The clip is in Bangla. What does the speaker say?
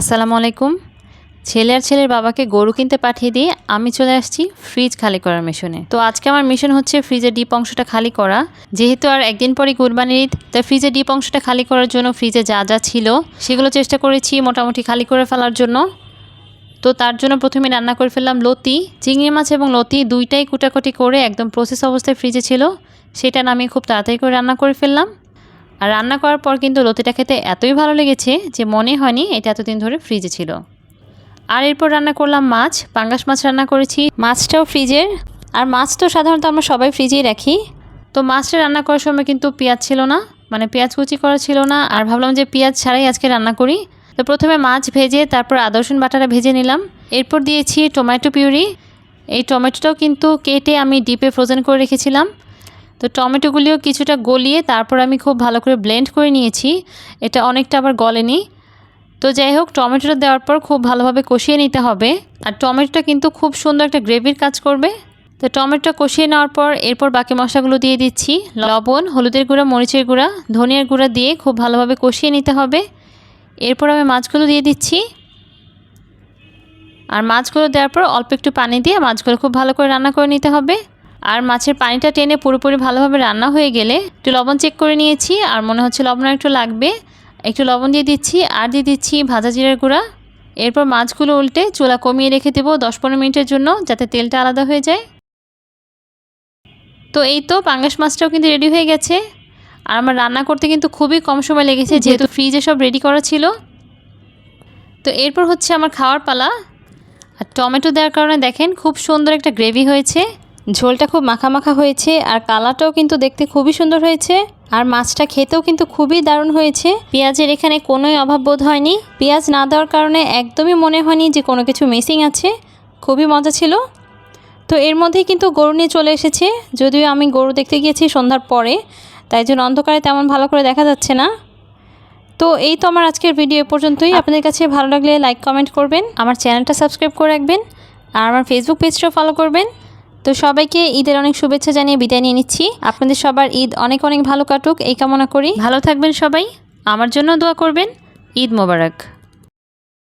আসসালামু আলাইকুম। ছেলে আর ছেলের বাবাকে গরু কিনতে পাঠিয়ে দিয়ে আমি চলে আসছি ফ্রিজ খালি করার মিশনে তো আজকে আমার মিশন হচ্ছে ফ্রিজের ডিপ অংশটা খালি করা। যেহেতু আর একদিন পরে কুরবানির ঈদ, তাই ফ্রিজের ডিপ অংশটা খালি করার জন্য ফ্রিজে যা যা ছিল, সেগুলো চেষ্টা করেছি মোটামুটি খালি করে ফেলার জন্য। তো তার জন্য প্রথমে রান্না করে ফেললাম লতি, চিংড়ি মাছ এবং লতি দুইটাই কুটাকুটি করে একদম প্রসেস অবস্থায় ফ্রিজে ছিল। সেটা নামিয়ে খুব তাড়াতাড়ি করে রান্না করে ফেললাম। আর রান্না করার পর কিন্তু লতিটা খেতে এতই ভালো লেগেছে যে মনে হয়নি এটা এতদিন ধরে ফ্রিজে ছিল। আর এরপর রান্না করলাম মাছ, পাঙ্গাস মাছ রান্না করেছি। মাছটাও ফ্রিজের আর মাছ তো সাধারণত আমরা সবাই ফ্রিজেই রাখি। তো মাছটা রান্না করার সময় কিন্তু পেঁয়াজ ছিল না মানে পেঁয়াজ কুচি করা ছিল না। আর ভাবলাম যে পেঁয়াজ ছাড়াই আজকে রান্না করি। তো প্রথমে মাছ ভেজে তারপর আদা, রসুন বাটাটা ভেজে নিলাম। এরপর দিয়েছি টমেটো পিউরি। এই টমেটোটাও কিন্তু কেটে আমি ডিপে ফ্রোজেন করে রেখেছিলাম। তো টমেটোগুলিও কিছুটা গলিয়ে তারপর আমি খুব ভালো করে ব্লেন্ড করে নিয়েছি। এটা অনেকটা আবার গলেনি। তো যাই হোক, টমেটোটা দেওয়ার পর খুব ভালোভাবে কষিয়ে নিতে হবে। আর টমেটোটা কিন্তু খুব সুন্দর একটা গ্রেভির কাজ করবে। তো টমেটোটা কষিয়ে নেওয়ার পর এরপর বাকি মশলাগুলো দিয়ে দিচ্ছি। লবণ, হলুদের গুঁড়া, মরিচের গুঁড়া, ধনিয়ার গুঁড়া দিয়ে খুব ভালোভাবে কষিয়ে নিতে হবে। এরপর আমি মাছগুলো দিয়ে দিচ্ছি। আর মাছগুলো দেওয়ার পর অল্প একটু পানি দিয়ে মাছগুলো খুব ভালো করে রান্না করে নিতে হবে। আর মাছের পানিটা টেনে পুরোপুরি ভালোভাবে রান্না হয়ে গেলে একটু লবণ চেক করে নিয়েছি আর মনে হচ্ছে লবণ একটু লাগবে। একটু লবণ দিয়ে দিচ্ছি আর দিয়ে দিচ্ছি ভাজা জিরার গুঁড়া। এরপর মাছগুলো উল্টে চুলা কমিয়ে রেখে দেবো দশ পনেরো মিনিটের জন্য যাতে তেলটা আলাদা হয়ে যায়। তো এই তো পাঙ্গাস মাছটাও কিন্তু রেডি হয়ে গেছে। আর আমার রান্না করতে কিন্তু খুবই কম সময় লেগেছে যেহেতু ফ্রিজে সব রেডি করা ছিল। তো এরপর হচ্ছে আমার খাওয়ার পালা। আর টমেটো দেওয়ার কারণে দেখেন খুব সুন্দর একটা গ্রেভি হয়েছে। ঝোলটা খুব মাখা মাখা হয়েছে আর কালারটাও কিন্তু দেখতে খুবই সুন্দর হয়েছে। আর মাছটা খেতেও কিন্তু খুবই দারুণ হয়েছে। পেঁয়াজের এখানে কোনোই অভাব বোধ হয়নি। পেঁয়াজ না দেওয়ার কারণে একদমই মনে হয়নি যে কোনো কিছু মিসিং আছে। খুবই মজা ছিল। তো এর মধ্যেই কিন্তু গরু নিয়ে চলে এসেছে। যদিও আমি গরু দেখতে গিয়েছি সন্ধ্যার পরে, তাই জন্য অন্ধকারে তেমন ভালো করে দেখা যাচ্ছে না। তো এই তো আমার আজকের ভিডিও এ পর্যন্তই। আপনাদের কাছে ভালো লাগলে লাইক, কমেন্ট করবেন। আমার চ্যানেলটা সাবস্ক্রাইব করে রাখবেন। আর আমার ফেসবুক পেজটাও ফলো করবেন। তো সবাইকে ঈদের অনেক শুভেচ্ছা জানিয়ে বিদায় নিয়ে নিচ্ছি। আপনাদের সবার ঈদ অনেক অনেক ভালো কাটুক, এই কামনা করি। ভালো থাকবেন সবাই। আমার জন্য দোয়া করবেন। ঈদ মোবারক।